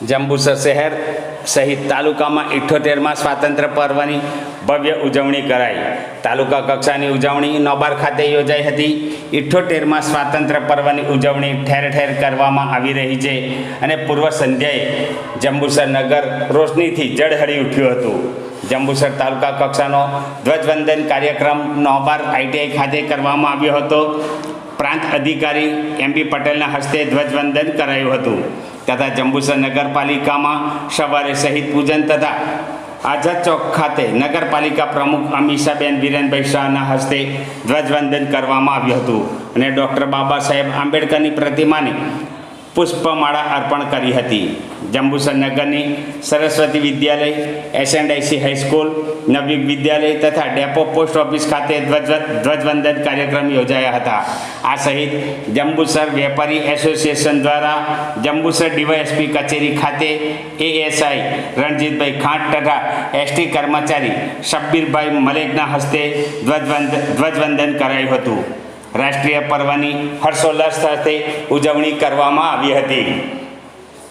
જંબુસર શહેર સહિત તાલુકામાં ઇઠ્ઠોતેરમાં સ્વાતંત્ર્ય પર્વની ભવ્ય ઉજવણી કરાઈ. તાલુકા કક્ષાની ઉજવણી નોબાર ખાતે યોજાઈ હતી. ઇઠ્ઠોતેરમાં સ્વાતંત્ર્ય પર્વની ઉજવણી ઠેર ઠેર કરવામાં આવી રહી છે અને પૂર્વ સંધ્યાએ જંબુસર નગર રોશનીથી જળહળી ઉઠ્યું હતું. જંબુસર તાલુકા કક્ષાનો ધ્વજવંદન કાર્યક્રમ નોબાર આઈટીઆઈ ખાતે કરવામાં આવ્યો હતો. પ્રાંત અધિકારી એમ પટેલના હસ્તે ધ્વજવંદન કરાયું હતું. તથા જંબુસર નગરપાલિકામાં સવારે શહીદ પૂજન તથા આઝાદ ચોક ખાતે નગરપાલિકા પ્રમુખ અમીષાબેન વિરેનભાઈ શાહના હસ્તે ધ્વજવંદન કરવામાં આવ્યું હતું. અને ડૉક્ટર બાબા સાહેબ આંબેડકરની પ્રતિમાને પુષ્પમાળા અર્પણ કરી હતી. જંબુસર નગરની સરસ્વતી વિદ્યાલય એસએનડાઈસી હાઈસ્કૂલ નવયુગ વિદ્યાલય તથા ડેપો પોસ્ટ ઓફિસ ખાતે ધ્વજ ધ્વજવંદન કાર્યક્રમ યોજાયા હતા. આ સહિત જંબુસર વેપારી એસોસિએશન દ્વારા જંબુસર ડીવાયએસપી કચેરી ખાતે એએસઆઈ રણજીતભાઈ ખાંટ તથા એસટી કર્મચારી શબ્બીરભાઈ મલેકના હસ્તે ધ્વજવંદ ધ્વજવંદન કરાયું હતું. રાષ્ટ્રીય પર્વની હર્ષોલ્લાસ સાથે ઉજવણી કરવામાં આવી હતી.